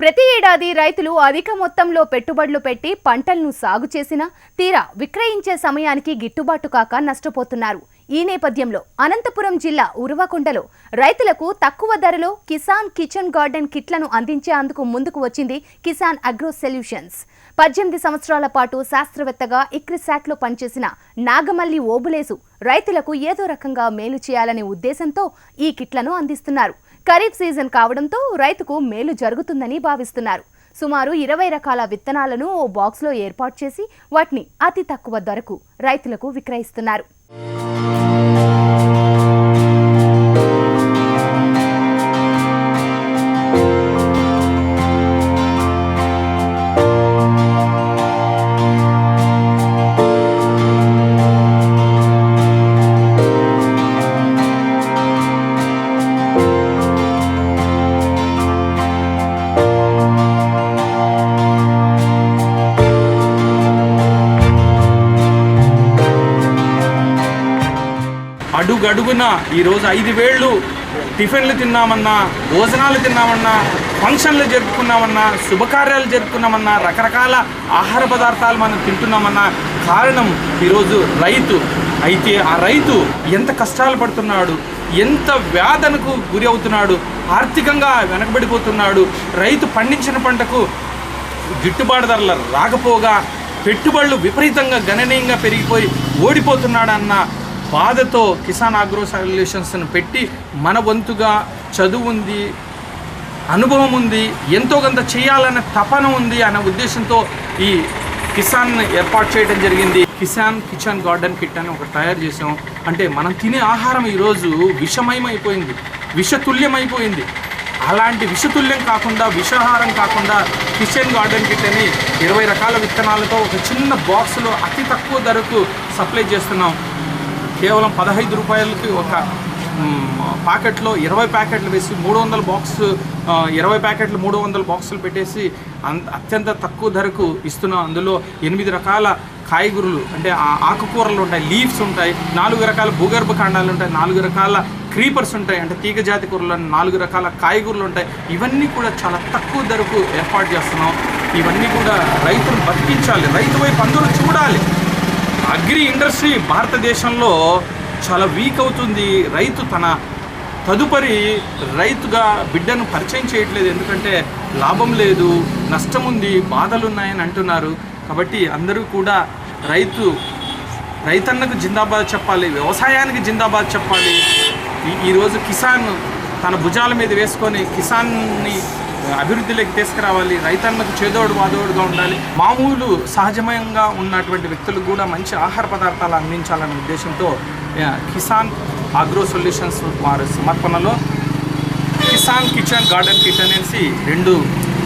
ప్రతి ఏడాది రైతులు అధిక మొత్తంలో పెట్టుబడులు పెట్టి పంటలను సాగు చేసినా తీరా విక్రయించే సమయానికి గిట్టుబాటు కాక నష్టపోతున్నారు. ఈ నేపథ్యంలో అనంతపురం జిల్లా ఉరవకొండలో రైతులకు తక్కువ ధరలో కిసాన్ కిచెన్ గార్డెన్ కిట్లను అందించేందుకు ముందుకు వచ్చింది కిసాన్ అగ్రో సొల్యూషన్స్. పద్దెనిమిది సంవత్సరాల పాటు శాస్త్రవేత్తగా ఇక్రిసాట్లో పనిచేసిన నాగమల్లి ఓబులేసు రైతులకు ఏదో రకంగా మేలు చేయాలనే ఉద్దేశంతో ఈ కిట్లను అందిస్తున్నారు. ఖరీఫ్ సీజన్ కావడంతో రైతుకు మేలు జరుగుతుందని భావిస్తున్నారు. సుమారు ఇరవై రకాల విత్తనాలను ఓ బాక్స్లో ఏర్పాటు చేసి వాటిని అతి తక్కువ ధరకు రైతులకు విక్రయిస్తున్నారు. Música అడుగడుగున ఈరోజు ఐదు వేళ్ళు టిఫిన్లు తిన్నామన్నా భోజనాలు తిన్నామన్నా ఫంక్షన్లు జరుపుకున్నామన్నా శుభకార్యాలు జరుపుకున్నామన్నా రకరకాల ఆహార పదార్థాలు మనం తింటున్నామన్నా కారణం ఈరోజు రైతు. అయితే ఆ రైతు ఎంత కష్టాలు పడుతున్నాడు ఎంత వేదనకు గురి అవుతున్నాడు ఆర్థికంగా వెనకబడిపోతున్నాడు రైతు పండించిన పంటకు గిట్టుబాటు ధరలు రాకపోగా పెట్టుబడులు విపరీతంగా గణనీయంగా పెరిగిపోయి ఓడిపోతున్నాడన్న బాధతో కిసాన్ ఆగ్రో సొల్యూషన్స్ను పెట్టి మన వంతుగా చదువు ఉంది అనుభవం ఉంది ఎంతో కొంత చేయాలనే తపన ఉంది అనే ఉద్దేశంతో ఈ కిసాన్ ఏర్పాటు చేయడం జరిగింది. కిసాన్ కిచెన్ గార్డెన్ కిట్ అని ఒకటి తయారు చేసాం అంటే మనం తినే ఆహారం ఈరోజు విషమయమైపోయింది విషతుల్యమైపోయింది. అలాంటి విషతుల్యం కాకుండా విషాహారం కాకుండా కిచెన్ గార్డెన్ కిట్ అని ఇరవై రకాల విత్తనాలతో ఒక చిన్న బాక్స్లో అతి తక్కువ ధరకు సప్లై చేస్తున్నాం. కేవలం పదహైదు రూపాయలకి ఒక ప్యాకెట్లో ఇరవై ప్యాకెట్లు వేసి మూడు వందల బాక్స్ ఇరవై ప్యాకెట్లు మూడు వందల బాక్సులు పెట్టేసి అంత అత్యంత తక్కువ ధరకు ఇస్తున్నాం. అందులో ఎనిమిది రకాల కాయగూరలు అంటే ఆ ఆకుకూరలు ఉంటాయి లీవ్స్ ఉంటాయి నాలుగు రకాల భూగర్భ కాండాలు ఉంటాయి నాలుగు రకాల క్రీపర్స్ ఉంటాయి అంటే తీగ జాతి కూరలు నాలుగు రకాల కాయగూరలు ఉంటాయి. ఇవన్నీ కూడా చాలా తక్కువ ధరకు ఏర్పాటు చేస్తున్నాం. ఇవన్నీ కూడా రైతును బతికించాలి. రైతు వైపు అందరూ చూడాలి. అగ్రి ఇండస్ట్రీ భారతదేశంలో చాలా వీక్ అవుతుంది. రైతు తన తదుపరి రైతుగా బిడ్డను పరిచయం చేయట్లేదు. ఎందుకంటే లాభం లేదు నష్టం ఉంది బాధలు ఉన్నాయని అంటున్నారు. కాబట్టి అందరూ కూడా రైతు రైతన్నకు జిందాబాద్ చెప్పాలి వ్యవసాయానికి జిందాబాద్ చెప్పాలి. ఈ- ఈరోజు కిసాన్ తన భుజాల మీద వేసుకొని కిసాన్ని అభివృద్ధిలోకి తీసుకురావాలి రైతన్నకు చేదోడు వాదోడుగా ఉండాలి. మామూలు సహజమయంగా ఉన్నటువంటి వ్యక్తులకు కూడా మంచి ఆహార పదార్థాలు అందించాలనే ఉద్దేశంతో కిసాన్ ఆగ్రో సొల్యూషన్స్ వారి సమర్పణలో కిసాన్ కిచెన్ గార్డెన్ కిచెన్ అనేసి రెండు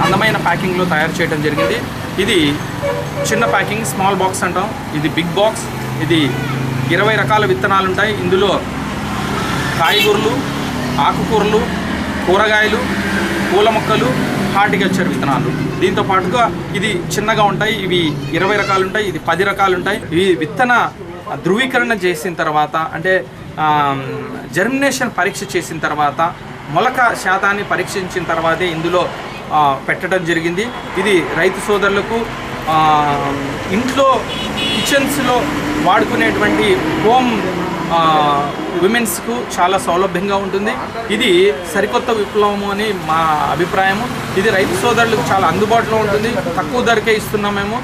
అందమైన ప్యాకింగ్లో తయారు చేయడం జరిగింది. ఇది చిన్న ప్యాకింగ్ స్మాల్ బాక్స్ అంటాం. ఇది బిగ్ బాక్స్. ఇది ఇరవై రకాల విత్తనాలు ఉంటాయి ఇందులో కాయగూరలు ఆకుకూరలు కూరగాయలు పూల మొక్కలు హార్టికల్చర్ విత్తనాలు. దీంతో పాటుగా ఇది చిన్నగా ఉంటాయి ఇవి ఇరవై రకాలు ఉంటాయి ఇది పది రకాలు ఉంటాయి ఇవి విత్తన ధృవీకరణ చేసిన తర్వాత అంటే జర్మినేషన్ పరీక్ష చేసిన తర్వాత మొలక శాతాన్ని పరీక్షించిన తర్వాతే ఇందులో పెట్టడం జరిగింది. ఇది రైతు సోదరులకు ఇంట్లో కిచెన్స్లో వాడుకునేటువంటి హోమ్ విమెన్స్కు చాలా సౌలభ్యంగా ఉంటుంది. ఇది సరికొత్త విప్లవము అని మా అభిప్రాయము. ఇది రైతు సోదరులకు చాలా అందుబాటులో ఉంటుంది. తక్కువ ధరకే ఇస్తున్నాం మేము.